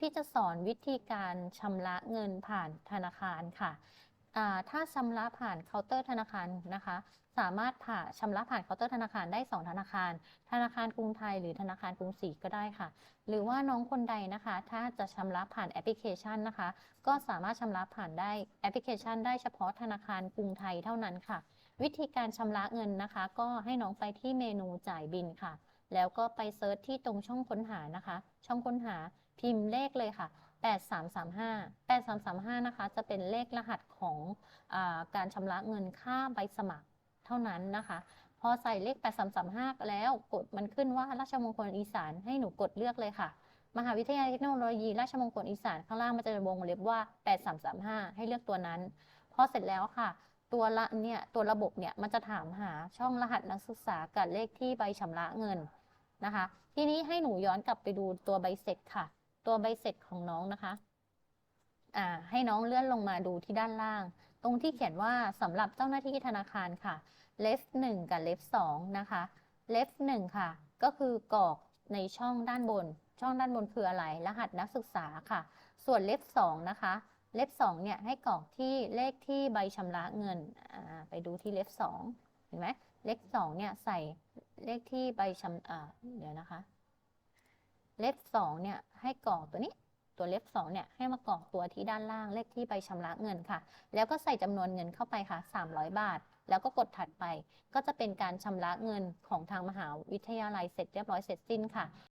ที่จะสอนวิธีการชำระเงินผ่านธนาคารค่ะถ้าชำระผ่านเคาน์เตอร์ธนาคารนะคะ สามารถผ่าชำระผ่านเคาน์เตอร์ธนาคารได้ 2 ธนาคาร ธนาคารกรุงไทยหรือธนาคารกรุงศรีก็ได้ค่ะ หรือว่าน้องคนใดนะคะ ถ้าจะชำระผ่านแอปพลิเคชันนะคะ ก็สามารถชำระผ่านได้แอปพลิเคชัน ได้เฉพาะธนาคารกรุงไทยเท่านั้นค่ะ วิธีการชำระเงินนะคะ ก็ให้น้องไปที่เมนูจ่ายบินค่ะ แล้วก็ไปเซิร์ชที่ตรงช่องค้นหานะคะ ช่องค้นหาพิมพ์เลขเลยค่ะ 8335 8335 นะคะ จะเป็นเลขรหัสของอการชำระเงินค่าใบสมัครเท่านั้นนะคะ พอใส่เลข 8335 แล้วกดมันขึ้นว่าราชมงคลอีสานให้หนูกดเลือกเลยค่ะ มหาวิทยาลัยเทคโนโลยีราชมงคลอีสานข้างล่างมันจะวงเล็บว่า 8335 ให้เลือกตัวนั้น พอเสร็จแล้วค่ะตัวละเนี่ยตัวระบบเนี่ยมันจะถามหาช่องรหัสนักศึกษากับเลขที่ใบชำระเงิน นะคะ ทีนี้ให้หนูย้อนกลับไปดูตัวใบเสร็จค่ะ ตัวใบเสร็จของน้องนะคะอ่าให้น้องเลื่อนลงมาดูที่ด้านล่าง ตรงที่เขียนว่าสำหรับเจ้าหน้าที่ธนาคารค่ะ left 1 กับ left 2 นะคะ left 1 ค่ะ ก็คือกรอกในช่องด้านบน ช่องด้านบนคืออะไร รหัสนักศึกษาค่ะ ส่วน left 2 นะคะ left 2 เนี่ยให้กรอกที่เลขที่ใบชำระเงินอ่าไปดูที่ left 2 เห็นไหมเลข2เนี่ยใส่ เลขที่ใบชำอ่าเดี๋ยวนะคะ เลขสองเนี่ยให้กรอกตัวนี้ตัวเลขสองเนี่ยให้มากรอกตัวที่ด้านล่างเลขที่ใบชำระเงินค่ะ แล้วก็ใส่จำนวนเงินเข้าไปค่ะ 300 บาท แล้วก็กดถัดไป ก็จะเป็นการชำระเงินของทางมหาวิทยาลัยเสร็จเรียบร้อยเสร็จสิ้นค่ะ